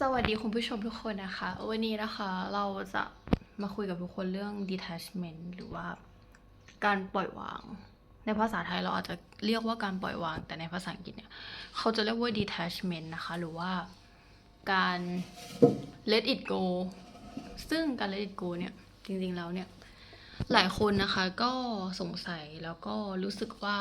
สวัสดีคุณผู้ชมทุกคนนะคะ วันนี้นะคะเราจะมาคุยกับทุกคนเรื่อง detachment หรือว่าการปล่อยวาง ในภาษาไทยเราอาจจะเรียกว่าการปล่อยวาง แต่ในภาษาอังกฤษเนี่ย เขาจะเรียกว่า detachment นะคะ หรือว่าการ let it go ซึ่งการ let it go เนี่ย จริงๆแล้วเนี่ย หลายคนนะคะก็สงสัยแล้วก็รู้สึกว่า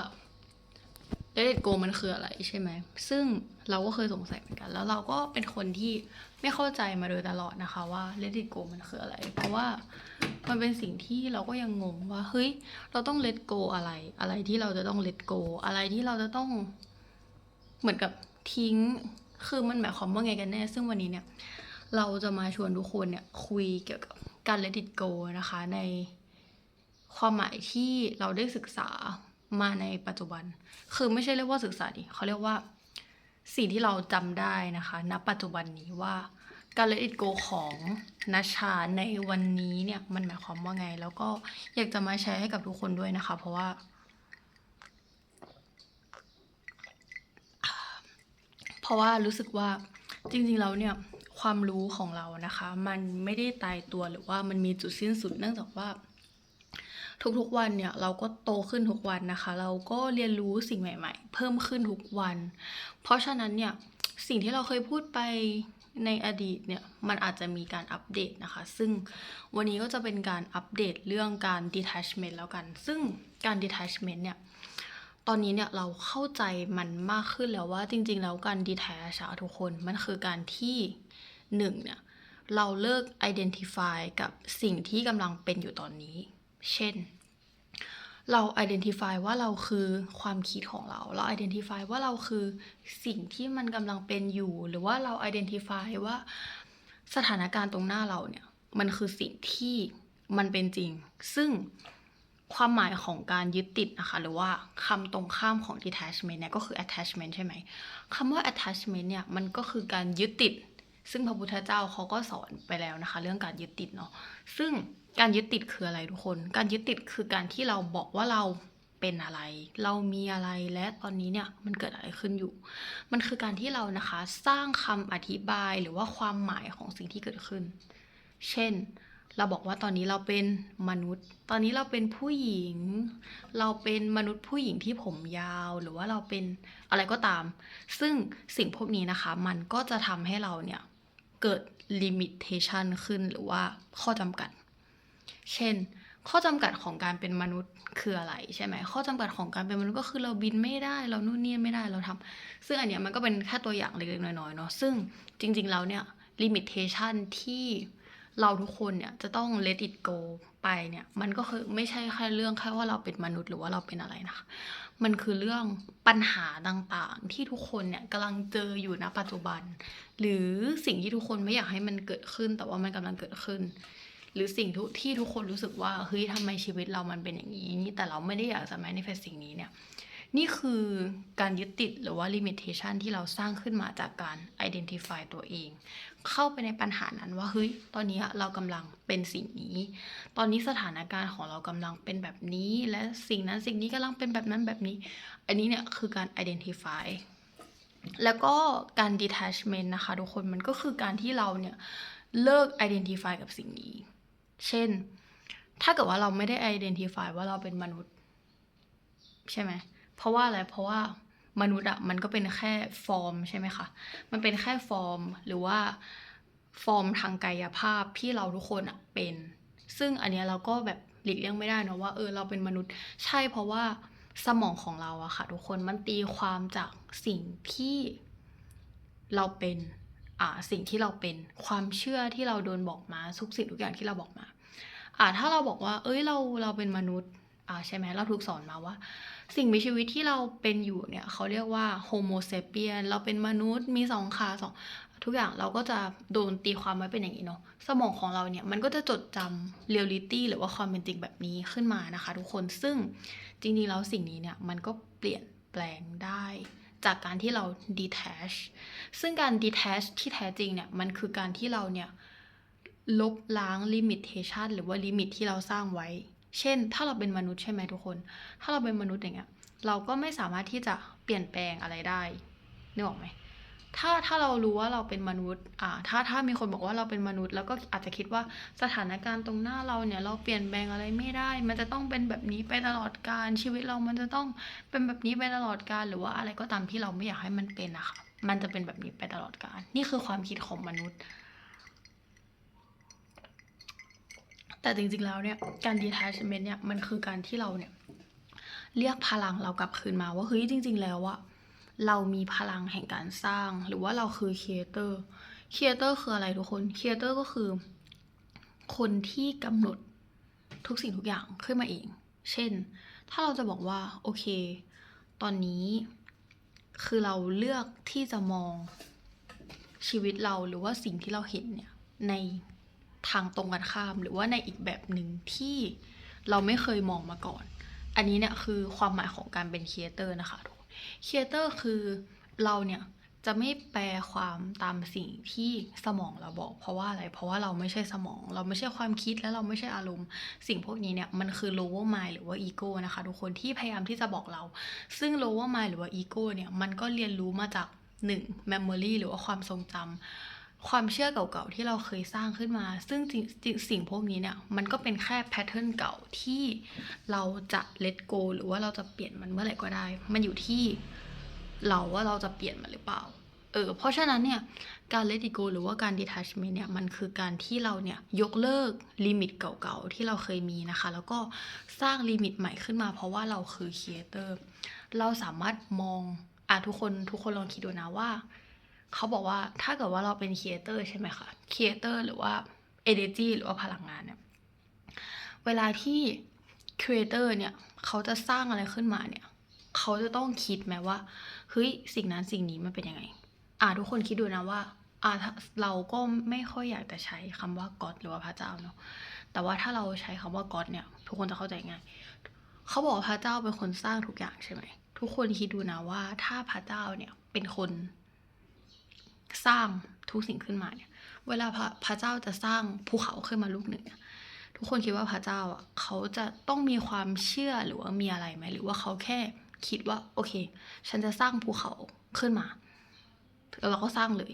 let it go มันคืออะไรใช่ไหม ซึ่งเราก็เคยสงสัยเหมือนกัน แล้วเราก็เป็นคนที่ไม่เข้าใจมาโดยตลอดนะคะว่า let it go มันคืออะไร เพราะว่ามันเป็นสิ่งที่เราก็ยังงงว่า เฮ้ย เราต้อง let go อะไร อะไรที่เราจะต้อง let go อะไรที่เราจะต้องเหมือนกับทิ้ง คือมันหมายความว่าไงกันแน่ ซึ่งวันนี้เนี่ย เราจะมาชวนทุกคนเนี่ยคุยเกี่ยวกับการ let it go นะคะในความหมายที่เราได้ศึกษา มาในปัจจุบัน คือไม่ใช่เรียกว่าศึกษาดิเขาเรียกว่าสิ่งที่เราจำได้นะคะณปัจจุบันนี้ว่าการ let it go ของนัชชาในวันนี้เนี่ยมันหมายความว่าไง แล้วก็อยากจะมาแชร์ให้กับทุกคนด้วยนะคะ เพราะว่า เพราะว่ารู้สึกว่าจริงๆแล้วเนี่ยความรู้ของเรานะคะ มันไม่ได้ตายตัวหรือว่ามันมีจุดสิ้นสุดเนื่องจากว่า ทุกๆวันเนี่ยเราก็โตขึ้นทุกวันนะคะ เราก็เรียนรู้สิ่งใหม่ ๆ เพิ่มขึ้นทุกวัน เพราะฉะนั้นเนี่ยสิ่งที่เราเคยพูดไปในอดีตเนี่ยมันอาจจะมีการอัปเดตนะคะ ซึ่งวันนี้ก็จะเป็นการอัปเดตเรื่องการ detachment แล้วกัน ซึ่งการ detachment เนี่ยตอนนี้เนี่ยเราเข้าใจมันมากขึ้นแล้วว่าจริง ๆ แล้วการ detach ทุกคนมันคือการที่หนึ่งเนี่ยเราเลิก identify กับสิ่งที่กำลังเป็นอยู่ตอนนี้ เช่น เรา identify ว่าเราคือความคิดของเรา เรา identify ว่าเราคือสิ่งที่มันกำลังเป็นอยู่ หรือว่าเรา identify ว่าสถานการณ์ตรงหน้าเราเนี่ยมันคือสิ่งที่มันเป็นจริง ซึ่งความหมายของการยึดติดนะคะ หรือว่าคำตรงข้ามของ detachment เนี่ยก็คือ attachment ใช่ไหมคำว่า attachment เนี่ยมันก็คือการยึดติด ซึ่งพระพุทธเจ้าเขาก็สอนไปแล้วนะคะ เรื่องการยึดติดเนาะซึ่ง การยึดติดคืออะไรทุกคน การยึดติดคือการที่เราบอกว่าเราเป็นอะไร เรามีอะไรและตอนนี้เนี่ยมันเกิดอะไรขึ้นอยู่ มันคือการที่เรานะคะสร้างคำอธิบายหรือว่าความหมายของสิ่งที่เกิดขึ้น เช่น เราบอกว่าตอนนี้เราเป็นมนุษย์ ตอนนี้เราเป็นผู้หญิง เราเป็นมนุษย์ผู้หญิงที่ผมยาวหรือว่าเราเป็นอะไรก็ตาม ซึ่งสิ่งพวกนี้นะคะ มันก็จะทำให้เราเนี่ยเกิด limitation ขึ้นหรือว่าข้อจำกัด เช่น ข้อจำกัดของการเป็นมนุษย์คืออะไรใช่ไหมข้อจำกัดของการเป็นมนุษย์ก็คือเราบินไม่ได้ เรานู่นนี่ไม่ได้เราทำซึ่งอันเนี้ยมันก็เป็นแค่ตัวอย่างเล็กๆน้อยๆเนาะซึ่งจริงๆแล้วเนี่ย limitation ที่เราทุกคนเนี่ยจะต้อง let it go ไปเนี่ยมันก็คือไม่ใช่แค่เรื่องแค่ว่าเราเป็นมนุษย์หรือว่าเราเป็นอะไรนะคะมันคือเรื่องปัญหาต่างๆ ที่ทุกคนเนี่ยกำลังเจออยู่ณปัจจุบัน หรือสิ่งที่ทุกคนไม่อยากให้มันเกิดขึ้น แต่ว่ามันกำลังเกิดขึ้น หรือสิ่งที่ทุกคนรู้สึกว่าเฮ้ยทำไมชีวิตเรามันเป็นอย่างนี้นี่แต่เราไม่ได้อยากจะ manifest สิ่งนี้เนี่ยนี่คือการยึดติดหรือว่า limitation ที่เราสร้างขึ้นมาจากการ identify ตัวเอง เข้าไปในปัญหานั้นว่าเฮ้ยตอนนี้เรากำลังเป็นสิ่งนี้ ตอนนี้สถานการณ์ของเรากำลังเป็นแบบนี้ และสิ่งนั้นสิ่งนี้กำลังเป็นแบบนั้นแบบนี้ อันนี้เนี่ยคือการ identify แล้วก็การ detachment นะคะทุกคนมันก็คือการที่เราเนี่ยเลิก identify กับสิ่งนี้ เช่น ถ้าเกิดว่าเราไม่ได้ identify ว่าเราเป็นมนุษย์ ใช่ไหม เพราะว่าอะไร เพราะว่ามนุษย์อะมันก็เป็นแค่ฟอร์มใช่ไหมคะ มันเป็นแค่ฟอร์มหรือว่าฟอร์มทางกายภาพที่เราทุกคนอะเป็น ซึ่งอันเนี้ยเราก็แบบหลีกเลี่ยงไม่ได้นะว่าเออเราเป็นมนุษย์ ใช่เพราะว่าสมองของเราอะค่ะทุกคนมันตีความจากสิ่งที่เราเป็น อ่าสิ่งที่เราเป็นความเชื่อที่เราโดนบอกมาทุกสิ่งทุกอย่างที่เราบอกมา อ่าถ้าเราบอกว่า เอ้ยเราเราเป็นมนุษย์อ่าใช่ไหมเราถูกสอนมาว่า สิ่งมีชีวิตที่เราเป็นอยู่เนี่ยเขาเรียกว่าโฮโมเซเปียนเราเป็นมนุษย์มีสองขาสองทุกอย่างเราก็จะโดนตีความไว้เป็นอย่างนี้เนาะสมองของเราเนี่ยมันก็จะจดจำเรียลลิตี้หรือว่าความเป็นจริงแบบนี้ขึ้นมานะคะ ทุกคนซึ่งจริงๆแล้วสิ่งนี้เนี่ยมันก็เปลี่ยนแปลงได้จากการที่เรา detach ซึ่งการ detach ที่แท้จริงเนี่ยมันคือการที่เราเนี่ย ลบล้าง limitation หรือว่าลิมิตที่เราสร้างไว้ เช่น ถ้าเราเป็นมนุษย์ใช่ไหมทุกคน ถ้าเราเป็นมนุษย์อย่างเงี้ย เราก็ไม่สามารถที่จะเปลี่ยนแปลงอะไรได้นึกออกไหมถ้าถ้าเรารู้ว่าเราเป็นมนุษย์อ่าถ้าถ้ามีคนบอกว่าเราเป็นมนุษย์ แล้วก็อาจจะคิดว่าสถานการณ์ตรงหน้าเราเนี่ย เราเปลี่ยนแปลงอะไรไม่ได้ มันจะต้องเป็นแบบนี้ไปตลอดกาลชีวิตเรามันจะต้องเป็นแบบนี้ไปตลอดกาลหรือว่าอะไรก็ตามที่เราไม่อยากให้มันเป็นอะค่ะมันจะเป็นแบบนี้ไปตลอดกาลนี่คือความคิดของมนุษย์ แต่จริงๆแล้วเนี่ยการ detachment เนี่ยมันคือการที่เราเนี่ยเรียกพลังเรากลับคืนมาว่าเฮ้ยจริง ๆ แล้วอะเรามีพลังแห่งการสร้างหรือว่าเราคือครีเอเตอร์ครีเอเตอร์คืออะไรทุกคนครีเอเตอร์ก็คือ คนที่กำหนดทุกสิ่งทุกอย่างขึ้นมาเอง เช่น ถ้าเราจะบอกว่าโอเค ตอนนี้คือเราเลือกที่จะมองชีวิตเราหรือว่าสิ่งที่เราเห็นเนี่ยใน ทางตรงกันข้าม หรือว่าในอีกแบบหนึ่งที่เราไม่เคยมองมาก่อน อันนี้เนี่ยคือความหมายของการเป็นครีเอเตอร์นะคะทุกคนครีเอเตอร์คือเราเนี่ยจะไม่แปลความตามสิ่งที่สมองเราบอก เพราะว่าอะไร เพราะว่าเราไม่ใช่สมอง เราไม่ใช่ความคิดและเราไม่ใช่อารมณ์ สิ่งพวกนี้เนี่ยมันคือ lower mind หรือว่า ego นะคะทุกคนที่พยายามที่จะบอกเรา ซึ่ง lower mind หรือว่า ego เนี่ยมันก็เรียนรู้มาจาก 1. memory หรือว่าความทรงจำ ความเชื่อเก่าๆที่เราเคยสร้างขึ้นมา ซึ่งสิ่งพวกนี้เนี่ย มันก็เป็นแค่แพทเทิร์นเก่าที่เราจะ let go หรือว่าเราจะเปลี่ยนมันเมื่อไหร่ก็ได้ มันอยู่ที่เราว่าเราจะเปลี่ยนมันหรือเปล่า เออ เพราะฉะนั้นเนี่ย การ let it go หรือว่าการ detachment เนี่ย มันคือการที่เราเนี่ย ยกเลิกลิมิตเก่าๆ ที่เราเคยมีนะคะ แล้วก็สร้างลิมิตใหม่ขึ้นมา เพราะว่าเราคือ creator เราสามารถมอง อะทุกคนทุกคนลองคิดดูนะว่า เขาบอกว่าถ้าเกิดว่าเราเป็น creator ใช่ไหมคะ creator หรือว่า energy หรือว่าพลังงานเนี่ยเวลาที่ creator เนี่ยเขาจะสร้างอะไรขึ้นมาเนี่ยเขาจะต้องคิดไหมว่าเฮ้ยสิ่งนั้นสิ่งนี้มันเป็นยังไง อ่าทุกคนคิดดูนะว่าอ่าเราก็ไม่ค่อยอยากจะใช้คำว่า God หรือว่าพระเจ้าเนาะแต่ว่าถ้าเราใช้คำว่า God เนี่ยทุกคนจะเข้าใจง่ายเขาบอกพระเจ้าเป็นคนสร้างทุกอย่างใช่ไหมทุกคนคิดดูนะว่าถ้าพระเจ้าเนี่ยเป็นคน สร้างทุกสิ่งขึ้นมาเนี่ย เวลาพระพระเจ้าจะสร้างภูเขาขึ้นมาลูกหนึ่งเนี่ยทุกคนคิดว่าพระเจ้าอะเขาจะต้องมีความเชื่อหรือว่ามีอะไรไหมหรือว่าเขาแค่คิดว่าโอเค ฉันจะสร้างภูเขาขึ้นมาแล้วเราก็สร้างเลย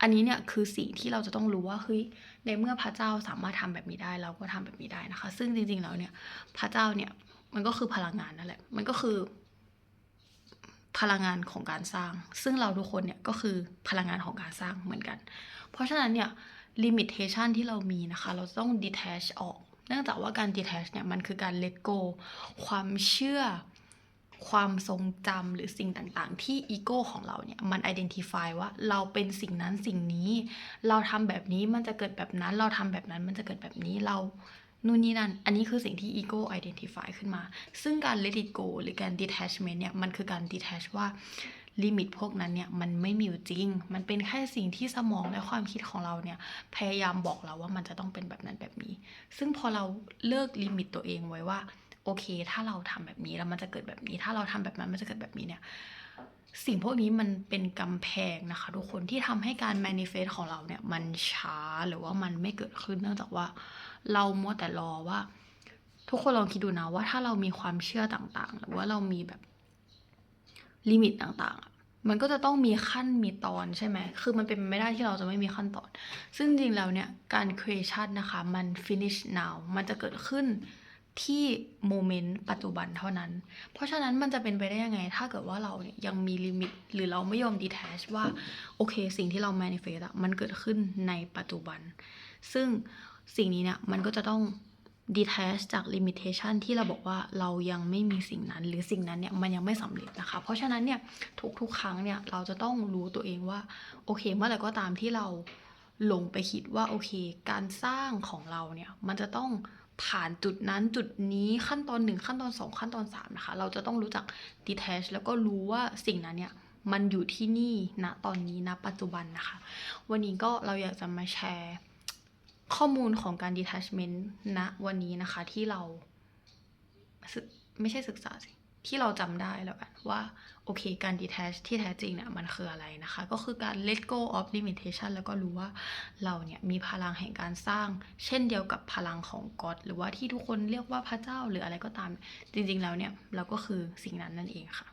อันนี้เนี่ยคือสิ่งที่เราจะต้องรู้ว่าเฮ้ยในเมื่อพระเจ้าสามารถทำแบบนี้ได้ เราก็ทำแบบนี้ได้นะคะ ซึ่งจริงๆแล้วเนี่ยพระเจ้าเนี่ยมันก็คือพลังงานนั่นแหละ มันก็คือ พลังงานของการสร้าง ซึ่งเราทุกคนเนี่ยก็คือพลังงานของการสร้างเหมือนกัน เพราะฉะนั้นเนี่ย limitation ที่เรามีนะคะ เราต้อง detach ออก เนื่องจากว่าการ detach เนี่ยมันคือการ let go ความเชื่อ ความทรงจำหรือสิ่งต่างๆ ที่อีโก้ของเราเนี่ยมัน identify ว่าเราเป็นสิ่งนั้นสิ่งนี้ เราทำแบบนี้มันจะเกิดแบบนั้น เราทำแบบนั้นมันจะเกิดแบบนี้เรา นู่นนี่นั่น อันนี้คือสิ่งที่ ego identify ขึ้นมา ซึ่งการ let it go หรือการ detachment เนี่ย มันคือการ detach ว่าลิมิตพวกนั้นเนี่ย มันไม่มีอยู่จริง มันเป็นแค่สิ่งที่สมองและความคิดของเราเนี่ย พยายามบอกเราว่ามันจะต้องเป็นแบบนั้นแบบนี้ ซึ่งพอเราเลิกลิมิตตัวเองไว้ว่า โอเค ถ้าเราทำแบบนี้แล้วมันจะเกิดแบบนี้ ถ้าเราทำแบบนั้นมันจะเกิดแบบนี้เนี่ย สิ่งพวกนี้มันเป็นกำแพงนะคะ ทุกคนที่ทำให้การ manifest ของเราเนี่ย มันช้าหรือว่ามันไม่เกิดขึ้นเนื่องจากว่า เรามัวแต่รอว่า ทุกคนลองคิดดูนะว่าถ้าเรามีความเชื่อต่างๆ หรือว่าเรามีแบบลิมิตต่างๆ มันก็จะต้องมีขั้นมีตอนใช่ไหม คือมันเป็นไม่ได้ที่เราจะไม่มีขั้นตอน ซึ่งจริงๆแล้วเนี่ย การ creation นะคะ มัน finish now มันจะเกิดขึ้นที่โมเมนต์ปัจจุบันเท่านั้น เพราะฉะนั้นมันจะเป็นไปได้ยังไง ถ้าเกิดว่าเราเนี่ยยังมีลิมิต หรือเราไม่ยอม detach ว่า โอเค สิ่งที่เรา manifest อะมันเกิดขึ้นในปัจจุบัน ซึ่ง สิ่งนี้เนี่ยมันก็จะต้อง detach จาก limitation ที่เราบอกว่าเรายังไม่มีสิ่งนั้น หรือสิ่งนั้นเนี่ยมันยังไม่สำเร็จนะคะ เพราะฉะนั้นเนี่ยทุกๆ ครั้งเนี่ยเราจะต้องรู้ตัวเองว่าโอเคเมื่อไหร่ก็ตามที่เราหลงไปคิดว่าโอเค การสร้างของเราเนี่ยมันจะต้องผ่านจุดนั้นจุดนี้ขั้นตอนหนึ่งขั้นตอนสองขั้นตอนสามนะคะ เราจะต้องรู้จัก detach แล้วก็รู้ว่าสิ่งนั้นเนี่ยมันอยู่ที่นี่ณตอนนี้ณปัจจุบันนะคะ วันนี้ก็เราอยากจะมาแชร์ ข้อมูลของการ detachment ณวันนี้นะคะที่เราไม่ใช่ศึกษาสิที่เราจำได้แล้วกันว่าโอเคการ detach ที่แท้จริงเนี่ยมันคืออะไรนะคะ ก็คือการ let go of limitation แล้วก็รู้ว่าเราเนี่ยมีพลังแห่งการสร้าง เช่นเดียวกับพลังของ God หรือว่าที่ทุกคนเรียกว่าพระเจ้าหรืออะไรก็ตาม จริงๆแล้วเนี่ยเราก็คือสิ่งนั้นนั่นเองค่ะ